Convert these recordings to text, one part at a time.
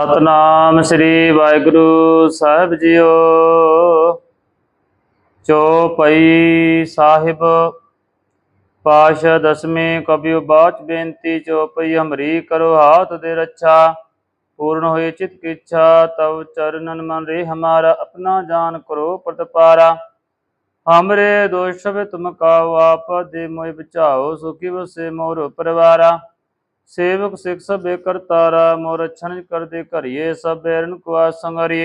ਸਤਨਾਮ ਸ੍ਰੀ ਵਾਹਿਗੁਰੂ ਸਾਹਿਬ ਜੀਓ। ਚੋਪਈ ਸਾਹਿਬ ਪਾਸ਼ ਦਸਵੇਂ ਕਬਿਉ ਬਾਚ ਬੇਨਤੀ ਚੋਪਈ ਹਮਰੀ ਕਰੋ ਹਾਥ ਦੇ ਰੱਛਾ, ਪੂਰਨ ਹੋਏ ਚਿਤ ਕੀ ਇੱਛਾ, ਤਵ ਚਰਨਨ ਮਨ ਰੇ ਹਮਾਰਾ, ਆਪਣਾ ਜਾਨ ਕਰੋ ਪ੍ਰਤਪਾਰਾ। ਹਮਰੇ ਦੋਸ਼ ਸਭ ਤੁਮ ਕਾਉ, ਆਪ ਦੇ ਮੋਇ ਬਚਾਓ, ਸੁਖੀ ਵਸੇ ਮੋਰ ਪਰਵਾਰਾ। सेवक सिख सब कर तारा मोर छन कर दे करिए सब बैरन कुआ संगरी।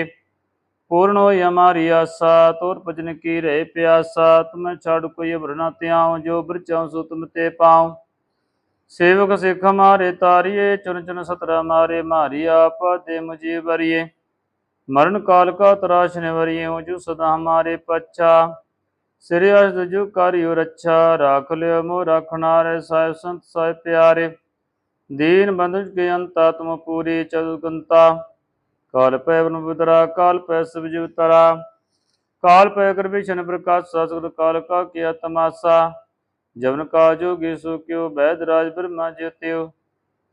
पूर्ण हो हमारी आशा तोर भजन की रे प्यासा। तुम्हें छाड़ को ये भरना त्याओ जो भर चाऊ सो तुम ते पाऊ। सेवक सिख हमारे तारिये चुन चुन सतरा मारे मारी आप, दे मुझे वरिये मरण काल का तराश निवरिये हो जो सदा हमारे पच्छा। सिर अज जो करियो रक्षा राख लो मोह रखना रे साहेब संत साहेब प्यारे। ਬੰਧੁ ਕੇ ਅੰਤਾ ਤੁਮ ਪੂਰੀ ਚਤੁਕੰਤਾ ਕਾਲ ਪੈ ਬਨ ਬੁਦਰਾ ਕਾਲ ਪੈ ਸਭ ਜੀਵ ਤਰਾ। ਕਾਲ ਪੈ ਕਰ ਵਿਸ਼ਨ ਪ੍ਰਕਾਸ਼ ਸਤਿਗੁਰ ਕਾਲ ਕਾ ਕੀਆ ਤਮਾਸਾ। ਜਵਨ ਕਾ ਜੋਗੀ ਸੋ ਕਿਉ, ਬੈਦ ਰਾਜ ਬ੍ਰਹਮਾ ਜੋਤਿਓ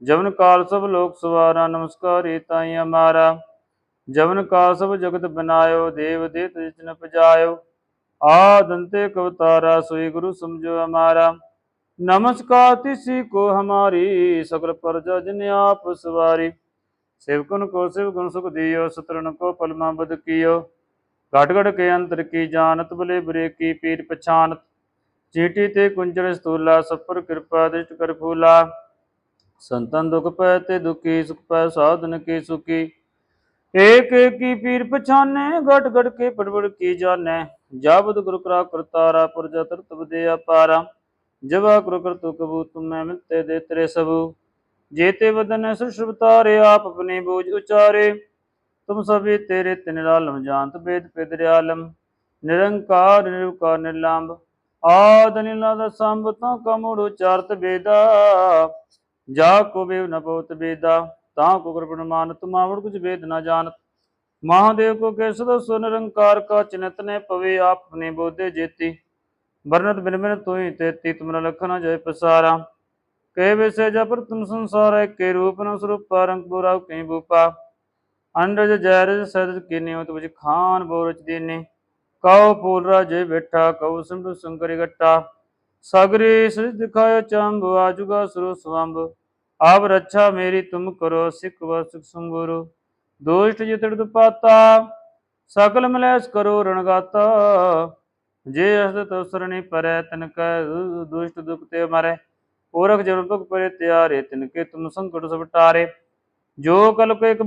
ਜਵਨ ਕਾਲ ਸਭ ਲੋਕ ਸਵਾਰਾ, ਨਮਸਕਾਰੀ ਤਾਈ ਹਮਾਰਾ ਜਵਨ ਕਾ ਸਭ ਜਗਤ ਬਨਾਇਓ, ਦੇਵ ਦੇਤ ਜਿਨ ਪਜਾਇਓ। ਆਦੰਤੇ ਕਵਤਾਰਾ ਸੋਈ ਗੁਰੂ ਸਮਝੋ ਹਮਾਰਾ ਨਮਸਕਾਰ ਤਿਸੀ ਕੋ ਹਮਾਰੀ ਸਗਲ ਪਰਜਾ ਜਿਨ ਆਪ ਸਵਾਰੀ सेवकन को शिव गुण सुख दियो सतरन को पलमा बद कियो घट घट के अंतर की जानत बले बुरे की पीर पछानत चीटी ते कुंजर स्थूला सपर कृपा दृष्ट कर फूला संतन दुख पै ते दुखी सुख पै साधन की सुखी एक एक की पीर पछाने घट घट के पड़बड़ की जाने जाबद गुरु करा करतारा ਜਵਾ ਕ੍ਰੋ ਕਰ ਤੋ ਕਬੂ, ਤੁਮ ਮੈਂ ਮਿਲਤੇ ਦੇ ਤੇਰੇ ਸਭੂ ਜੇ ਤੇ ਵਦਨ ਸੁ ਸ਼ਬਤਾਰੇ ਆਪ ਆਪਣੇ ਬੋਝ ਉਚਾਰੇ। ਤੁਮ ਸਭੇ ਤੇਰੇ ਤਿਨ ਆਲਮ ਜਾਣਤ ਬੇਦ ਪਿਦਰ ਆਲਮ ਨਿਰੰਕਾਰ ਨਿਰਵਕਾਰ ਨਿਰਲੰਭ। ਆਦ ਨਿਲਾਦ ਸੰਭ, ਤਾਂ ਕਮੜ ਉਚਾਰਤ ਬੇਦਾ। ਜਾ ਕੋ ਬੇਵ ਨ ਬਹੁਤ ਬੇਦਾ, ਤਾਂ ਕੋ ਗੁਰ ਮਾਨ ਤੁਮਾਵੜ ਕੁਝ ਬੇਦ ਨਾ ਜਾਣਤ। ਮਹਾਦੇਵ ਕੋ ਕੇਸਦ ਸੁ ਨਿਰੰਕਾਰ ਕਾ ਚਿਨਤ ਨੇ ਪਵੇ ਆਪਨੇ ਬੋਧੇ ਜੇਤੀ। ਵਰਨਤ ਬਿਨ ਬਿਨ ਤੋਈ ਤੇਤੀ ਤੁਮਰਾ ਲਖਨਾ ਜੈ ਪਸਾਰਾ ਕੈ ਵਿਸੇ ਜਪਰ ਤੁਮ ਸੰਸਾਰ, ਕੇ ਰੂਪ ਨ ਸਰੂਪ, ਰੰਗ ਬੁਰਾ ਕੈ ਬੂਪਾ। ਅੰਡਜ ਜੈਰਜ ਸਦਜ ਕਿਨਿਉ ਤੁਜ ਖਾਨ ਬੋਰਚ ਦੀਨੇ। ਕਉ ਪੂਲ ਰਾਜੇ ਬੈਠਾ, ਕਉ ਸਿੰਧੂ ਸੰਕਰੀ ਗੱਟਾ ਸਗਰੇ ਸਿਧ ਦਿਖਾਇਓ ਚੰਬ, ਆਜੁਗਾ ਸੁਰ ਸਵੰਬ। ਆਪ ਰੱਛਾ ਮੇਰੀ ਤੁਮ ਕਰੋ, ਸਿੱਖ ਵਸਿਕ ਸੰਗੁਰੂ। ਦੋਸ਼ਟ ਜਿਤੜ ਪਾਤਾ ਸਕਲ ਮਲੈਸ ਕਰੋ ਰਣਗਾਤਾ। ਜੇ ਅਸਤ ਤਸਰਣੀ ਪਰੈ, ਤਨ ਕੈ ਦੁਸ਼ਟ ਦੁਖ ਤੇ ਮਾਰੇ ਔਰਖ ਜਨ ਪਰੇ, ਤਿਆਰੇ ਤਿਨਕੇ ਤੁਮ ਸੰਕਟ ਸਭ ਟਾਰੇ। ਜੋ ਕਲ ਕੋ ਇੱਕ